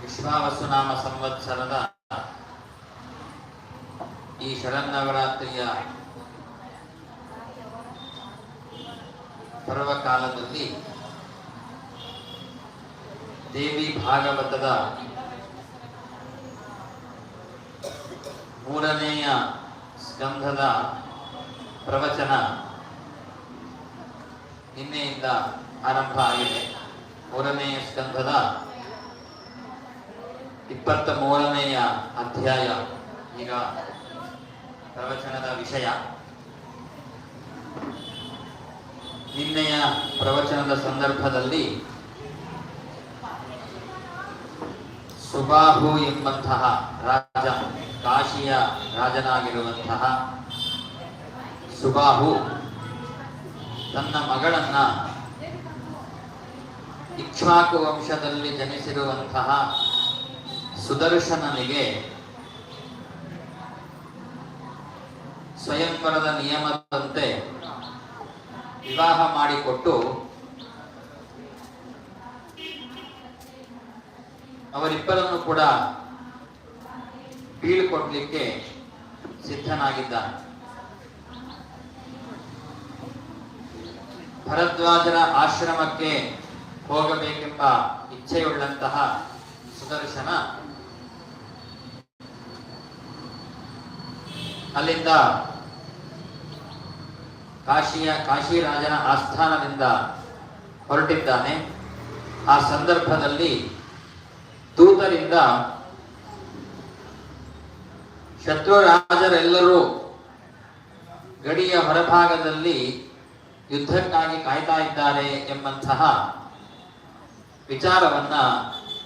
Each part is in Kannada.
ವಿಶ್ವಾವಸುನಾಮ ಸಂವತ್ಸರದ ಈ ಶರನ್ನವರಾತ್ರಿಯ ಪರ್ವಕಾಲದಲ್ಲಿ ದೇವಿ ಭಾಗವತದ ಮೂರನೆಯ ಸ್ಕಂಧದ ಪ್ರವಚನ ನಿನ್ನೆಯಿಂದ ಆರಂಭ ಆಗಿದೆ. ಮೂರನೆಯ ಸ್ಕಂಧದ ಇಪ್ಪತ್ತ ಮೂರನೆಯ ಅಧ್ಯಾಯ, ಈಗ ಪ್ರವಚನದ ವಿಷಯ. ನಿನ್ನೆಯ ಪ್ರವಚನದ ಸಂದರ್ಭದಲ್ಲಿ ಸುಬಾಹು ಎಂಬಂತಹ ರಾಜ, ಕಾಶಿಯ ರಾಜನಾಗಿರುವಂತಹ ಸುಬಾಹು ತನ್ನ ಮಗಳನ್ನ ಇಕ್ಷ್ವಾಕು ವಂಶದಲ್ಲಿ ಜನಿಸಿರುವಂತಹ ಸುದರ್ಶನನಿಗೆ ಸ್ವಯಂವರದ ನಿಯಮದಂತೆ ವಿವಾಹ ಮಾಡಿಕೊಟ್ಟು ಅವರಿಬ್ಬರನ್ನು ಕೂಡ ಬೀಳ್ಕೊಡ್ಲಿಕ್ಕೆ ಸಿದ್ಧನಾಗಿದ್ದಾನೆ. ಭರದ್ವಾಜರ ಆಶ್ರಮಕ್ಕೆ ಹೋಗಬೇಕೆಂಬ ಇಚ್ಛೆಯುಳ್ಳಂತಹ ಸುದರ್ಶನ ಅಲ್ಲಿಂದ ಕಾಶಿಯ ಕಾಶಿರಾಜನ ಆಸ್ಥಾನದಿಂದ ಹೊರಟಿದ್ದಾನೆ. ಆ ಸಂದರ್ಭದಲ್ಲಿ ದೂತರಿಂದ ಶತ್ರು ರಾಜರೆಲ್ಲರೂ ಗಡಿಯ ಹೊರಭಾಗದಲ್ಲಿ ಯುದ್ಧಕ್ಕಾಗಿ ಕಾಯ್ತಾ ಇದ್ದಾರೆ ಎಂಬಂತಹ ವಿಚಾರವನ್ನ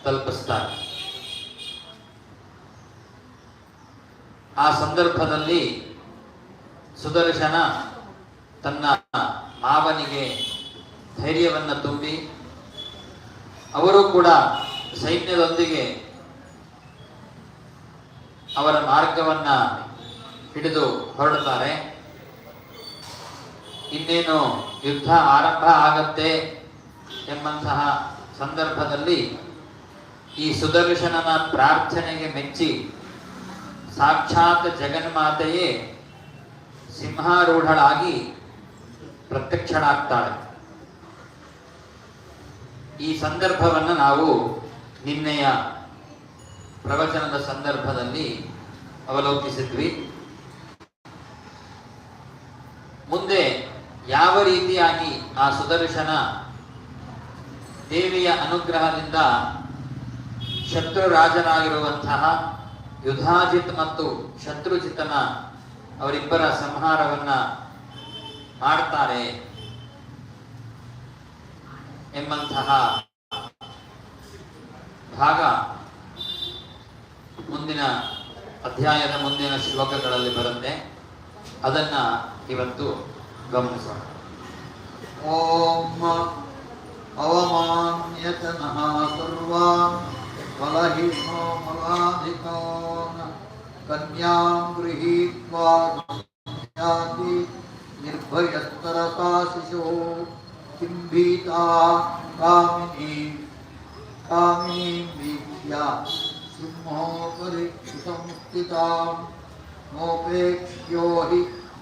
ತಲುಪಿಸ್ತಾರೆ. ಆ ಸಂದರ್ಭದಲ್ಲಿ ಸುದರ್ಶನ ತನ್ನ ಮಾವನಿಗೆ ಧೈರ್ಯವನ್ನು ತುಂಬಿ, ಅವರು ಕೂಡ ಸೈನ್ಯದೊಂದಿಗೆ ಅವರ ಮಾರ್ಗವನ್ನ ಹಿಡಿದು ಹೊರಡುತ್ತಾರೆ. ಇನ್ನೇನು ಯುದ್ಧ ಆರಂಭ ಆಗತ್ತೆ ಎಂಬಂತಹ ಸಂದರ್ಭದಲ್ಲಿ ಈ ಸುದರ್ಶನನ ಪ್ರಾರ್ಥನೆಗೆ ಮೆಚ್ಚಿ ಸಾಕ್ಷಾತ್ ಜಗನ್ಮಾತೆಯೇ ಸಿಂಹಾರೂಢಳಾಗಿ ಪ್ರತ್ಯಕ್ಷಳಾಗ್ತಾಳೆ. ಈ ಸಂದರ್ಭವನ್ನು ನಾವು ನಿನ್ನೆಯ ಪ್ರವಚನದ ಸಂದರ್ಭದಲ್ಲಿ ಅವಲೋಕಿಸಿದ್ವಿ. ಮುಂದೆ ಯಾವ ರೀತಿಯಾಗಿ ಆ ಸುದರ್ಶನ ದೇವಿಯ ಅನುಗ್ರಹದಿಂದ ಶತ್ರು ರಾಜನಾಗಿರುವಂತಹ ಯುಧಾಜಿತ್ ಮತ್ತು ಶತ್ರುಜಿತನ ಅವರಿಬ್ಬರ ಸಂಹಾರವನ್ನ ಮಾಡ್ತಾರೆ ಎಂಬಂತಹ ಭಾಗ ಮುಂದಿನ ಅಧ್ಯಾಯದ ಮುಂದಿನ ಶ್ಲೋಕಗಳಲ್ಲಿ ಬರುತ್ತೆ. ಅದನ್ನ ಇವತ್ತು ಗಮನಿಸೋಣ. ॐ गृहीत्वा निर्भयस्तरता शिशो किं भीता कामिनी नोपेक्ष्यो हि